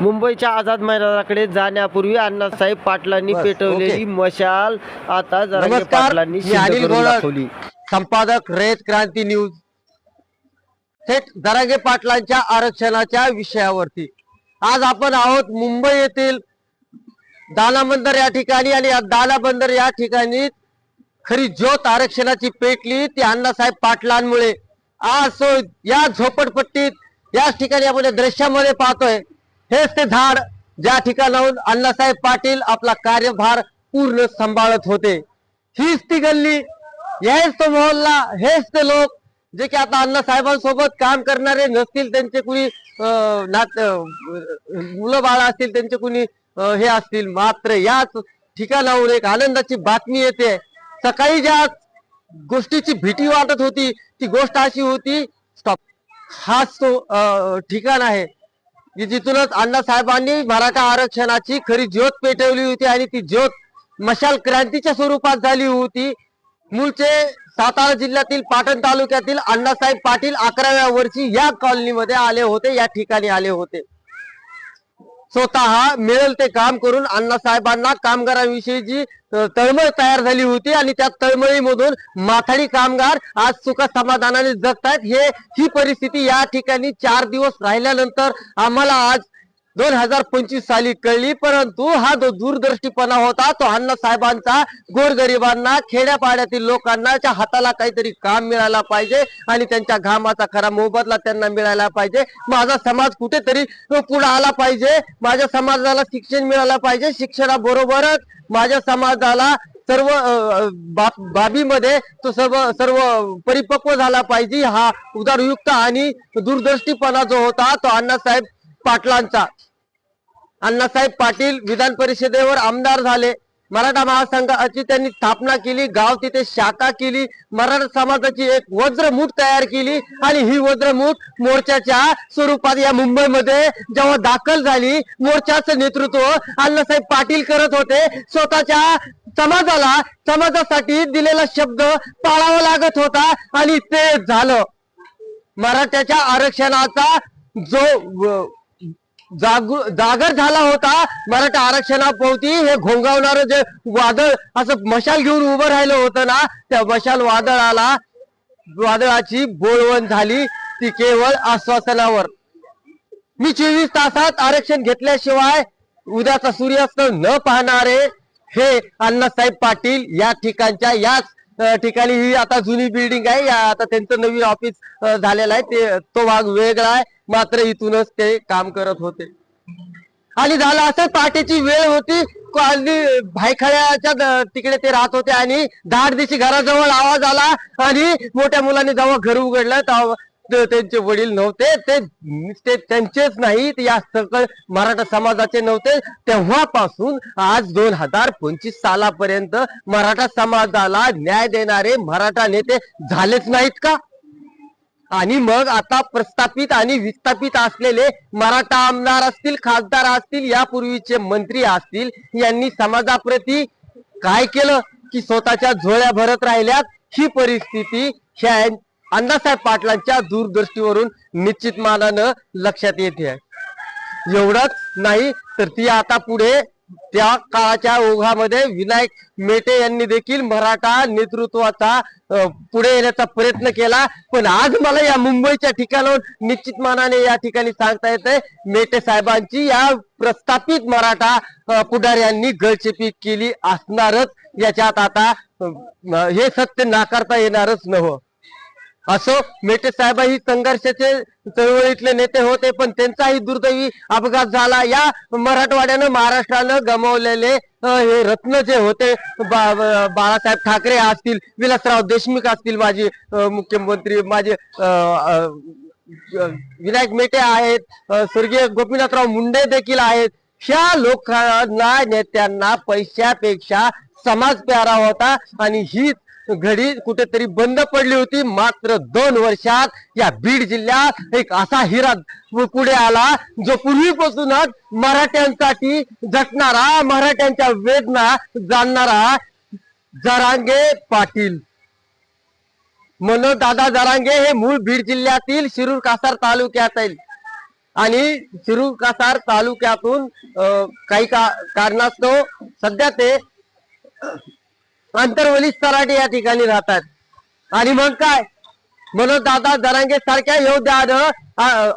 मुंबईच्या आझाद मैदानाकडे जाण्यापूर्वी अण्णासाहेब पाटलांनी बस, पेटवलेली ओके. मशाल आता जरांगे नमस्कार पाटलांनी मी सिद्ध अनिल करून गोळक दाखवली. संपादक रयत क्रांती न्यूज. थेट दरागे पाटलांच्या आरक्षणाच्या विषयावरती. आज आपण आहोत मुंबई येथील दानाबंदर या ठिकाणी आणि या दानाबंदर या ठिकाणी खरी ज्योत आरक्षणाची पेटली ती अण्णासाहेब पाटलांमुळे. आज सो या झोपडपट्टीत याच ठिकाणी आपण या दृश्यामध्ये पाहतोय. हेच ते झाड ज्या ठिकाणाहून अण्णासाहेब पाटील आपला कार्यभार पूर्ण सांभाळत होते. हीच ती गल्ली हेच तो मोहल्ला हेच ते लोक जे की आता अण्णासाहेबांसोबत काम करणारे नसतील त्यांचे कुणी अं, नात मुलं बाळ असतील त्यांचे कुणी हे असतील. मात्र याच ठिकाणाहून एक आनंदाची बातमी येते. सकाळी ज्या गोष्टीची भीती वाटत होती ती गोष्ट अशी होती स्टॉप हाच तो अं, ठिकाण आहे. की जिथूनच अण्णासाहेबांनी मराठा आरक्षणाची खरी ज्योत पेटवली होती आणि ती ज्योत मशाल क्रांतीच्या स्वरूपात झाली होती. मूळचे सातारा जिल्ह्यातील पाटण तालुक्यातील अण्णासाहेब पाटील अकराव्या वर्षी या कॉलनीमध्ये आले होते या ठिकाणी आले होते. स्वतः मिळेल ते काम करून अण्णासाहेबांना कामगारांविषयी जी तळमळ तयार झाली होती आणि त्या तळमळीमधून माथाडी कामगार आज सुख समाधानाने जगतायत. हे ही परिस्थिती या ठिकाणी चार दिवस राहिल्यानंतर आम्हाला आज दोन हजार पंचवीस साली कळली परंतु हा जो दूरदृष्टीपणा होता तो अण्णा साहेबांचा गोरगरिबांना खेड्यापाड्यातील लोकांना हाताला काहीतरी काम मिळायला पाहिजे आणि त्यांच्या घामाचा खरा मोबदला त्यांना मिळायला पाहिजे. माझा समाज कुठेतरी पुढे आला पाहिजे. माझ्या समाजाला शिक्षण मिळायला पाहिजे. शिक्षणाबरोबरच माझ्या समाजाला सर्व बाबीमध्ये तो सर्व सर्व परिपक्व झाला पाहिजे. हा उदारयुक्त आणि दूरदृष्टीपणा जो होता तो अण्णासाहेब पाटलांचा. अण्णासाहेब पाटील विधान परिषदेवर आमदार झाले. मराठा महासंघाची त्यांनी स्थापना केली. गाव तिथे शाखा केली. मराठा समाजाची एक वज्रमूठ तयार केली. आणि ही वज्रमूठ मोर्चाच्या स्वरूपात या मुंबईमध्ये जेव्हा दाखल झाली मोर्चाचं नेतृत्व अण्णासाहेब पाटील करत होते. स्वतःच्या समाजाला समाजासाठी दिलेला शब्द पाळावा लागत होता. आणि ते झालं. मराठ्याच्या आरक्षणाचा जो जागर झाला होता. मराठा आरक्षणापोवती हे घोंगावणार जे वादळ असं मशाल घेऊन उभं राहिलं होतं ना त्या मशाल वादळाला वादळाची बोळवण झाली. ती केवळ आश्वासनावर. मी चोवीस तासात आरक्षण घेतल्याशिवाय उद्याचा सूर्यास्त न पाहणारे हे अण्णासाहेब पाटील या ठिकाणच्या याच ठिकाणी ही आता जुनी बिल्डिंग आहे. या आता त्यांचं नवीन ऑफिस झालेलं आहे. ते तो भाग वेगळा आहे. मात्र इथूनच ते काम करत होते. आणि झालं असं पहाटेची वेळ होती. कॉलनी भायखळ्याच्या तिकडे ते राहत होते. आणि दहा दिवशी घराजवळ आवाज आला. आणि मोठ्या मुलांनी जेव्हा घर उघडलं तेव्हा त्यांचे वडील नव्हते ते त्यांचेच नाही या सकळ मराठा समाजाचे नव्हते. तेव्हापासून आज दोन हजार पंचवीस सालापर्यंत मराठा समाजाला न्याय देणारे मराठा नेते झालेच नाहीत का? आणि मग आता प्रस्थापित आणि विस्थापित असलेले मराठा आमदार असतील खासदार असतील यापूर्वीचे मंत्री असतील यांनी समाजाप्रती काय केलं? की स्वतःच्या झोळ्या भरत राहिल्यात. ही परिस्थिती अण्णासाहेब पाटलांच्या दूरदृष्टीवरून निश्चित मानानं लक्षात येते. आहे एवढंच नाही तर ती आता पुढे त्या काळाच्या ओघामध्ये विनायक मेटे यांनी देखील मराठा नेतृत्वाचा पुढे येण्याचा प्रयत्न केला. पण आज मला या मुंबईच्या ठिकाणावर निश्चित मानाने या ठिकाणी सांगता येते मेटे साहेबांची या प्रस्थापित मराठा पुढाऱ्यांनी गळचेपी केली असणारच. याच्यात आता हे सत्य नाकारता येणारच नव्हतं असो मेटे साहेब ही संघर्षाचे चळवळीतले नेते होते पण त्यांचाही दुर्दैवी अपघात झाला. या मराठवाड्यानं महाराष्ट्रानं गमावलेले हे रत्न जे होते बा- बाळासाहेब ठाकरे असतील विलासराव देशमुख असतील माजी मुख्यमंत्री माझे विनायक मेटे आहेत स्वर्गीय गोपीनाथराव मुंडे देखील आहेत. ह्या लोकांना नेत्यांना पैशापेक्षा समाज प्यारा होता आणि ही घडी कुठेतरी बंद पडली होती. मात्र दोन वर्षात या बीड जिल्ह्यात एक असा हिरा पुढे आला जो पूर्वीपासूनच मराठ्यांसाठी झटणारा मराठ्यांच्या वेदना जाणणारा जरांगे पाटील. मनोज दादा जरांगे हे मूळ बीड जिल्ह्यातील शिरूर कासार तालुक्यातील आणि शिरूर कासार तालुक्यातून अं, काही का कारणास्तव सध्या ते अंतरवली सराटी या ठिकाणी राहतात. आणि मग काय? म्हणून दादा दरांगे सारख्या योद्ध्यानं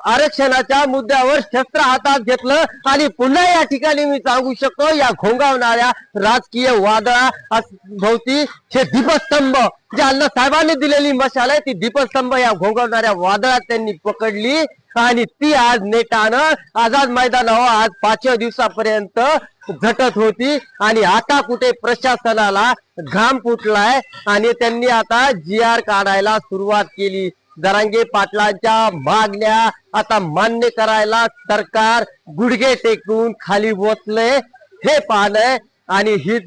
आरक्षणाच्या मुद्द्यावर शस्त्र हातात घेतलं आणि पुन्हा या ठिकाणी मी सांगू शकतो या घोंगावणाऱ्या राजकीय वादळा भोवती हे दीपस्तंभ जे अण्णा साहेबांनी दिलेली मशाल आहे ती दीपस्तंभ या घोंगावणाऱ्या वादळात त्यांनी पकडली आणि ती आज नेटानं आझाद मैदानावर आज पाचव्या दिवसापर्यंत झटत होती आणि आता कुठे प्रशासनाला घाम फुटलाय आणि त्यांनी आता जी आर काढायला सुरुवात केली. दरांगे पाटलांच्या मागण्या आता मान्य करायला सरकार गुडघे टेकून खाली बोतले हे पाहणं आणि ही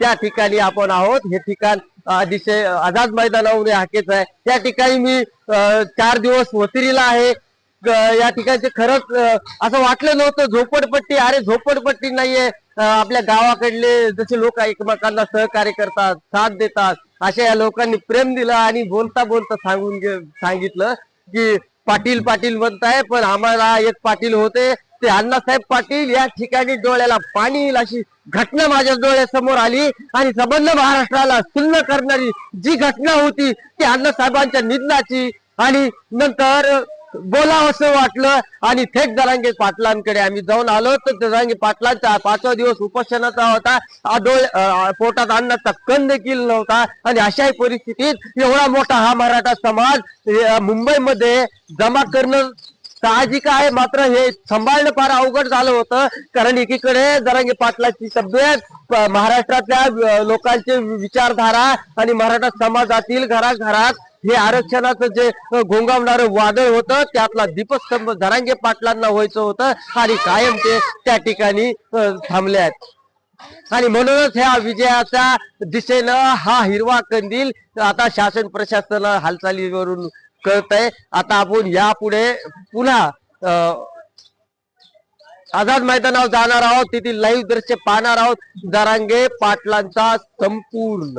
त्या ठिकाणी आपण आहोत. हे ठिकाण अतिशय आझाद मैदानावर हाकेच आहे. त्या ठिकाणी मी अं, चार दिवस वतिरीला आहे. या ठिकाणचे खरंच असं वाटलं नव्हतं झोपडपट्टी अरे झोपडपट्टी नाहीये. आपल्या गावाकडले जसे लोक एकमेकांना सहकार्य करतात साथ देतात अशा या लोकांनी प्रेम दिलं आणि बोलता बोलता सांगून सांगितलं की पाटील पाटील म्हणताय पण आम्हाला एक पाटील होते ते अण्णासाहेब पाटील या ठिकाणी डोळ्याला पाणी येईल अशी घटना माझ्या डोळ्यासमोर आली आणि संबंध महाराष्ट्राला सुन्न करणारी जी घटना होती ती अण्णासाहेबांच्या निधनाची. आणि नंतर बोलावं असं वाटलं आणि थेट जरांगे पाटलांकडे आम्ही जाऊन आलो. तर जरांगे पाटलांचा पाचवा दिवस उपोषणाचा होता. आडोळ पोटात आणण्याचा कण देखील नव्हता. आणि अशाही परिस्थितीत एवढा मोठा हा मराठा समाज मुंबईमध्ये जमा करणं साहजिक आहे. मात्र हे सांभाळणं फार अवघड झालं होतं. कारण एकीकडे जरांगे पाटलाची तब्येत महाराष्ट्रातल्या लोकांचे विचारधारा आणि मराठा समाजातील घराघरात हे आरक्षणाचं जे घोंगावणारं वादळ होतं त्यातला दीपस्तंभ धरांगे पाटलांना व्हायचं होतं आणि कायम ते त्या ठिकाणी थांबले आहेत. आणि म्हणूनच ह्या विजयाच्या दिशेनं हा हिरवा कंदील आता शासन प्रशासन हालचालीवरून कळत आहे आता आपण यापुढे पुन्हा अं, आझाद मैदानावर जाणार आहोत तेथील लाईव्ह दृश्य पाहणार आहोत. दरांगे पाटलांचा संपूर्ण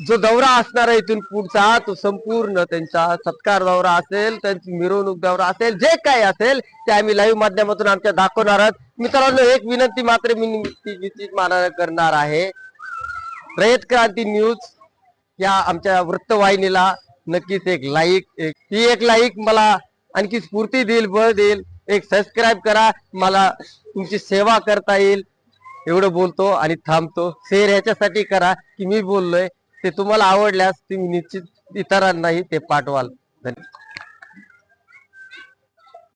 जो दौरा असणार आहे इथून पुढचा तो संपूर्ण त्यांचा सत्कार दौरा असेल त्यांची मिरवणूक दौरा असेल जे काही असेल ते आम्ही लाईव्ह माध्यमातून आमच्या दाखवणार आहोत मित्रांनो एक विनंती मात्र मी निश्चित करणार आहे. रयत क्रांती न्यूज या आमच्या वृत्तवाहिनीला नक्कीच एक लाईक एक ती एक लाईक मला आणखी स्फूर्ती देईल बळ देईल. एक सबस्क्राईब करा मला तुमची सेवा करता येईल. एवढं बोलतो आणि थांबतो. शेअर ह्याच्यासाठी करा की मी बोललोय. ते तुम्हाला आवडल्यास तुम्ही निश्चित इतरांनाही ते पाठवाल. धन्यवाद.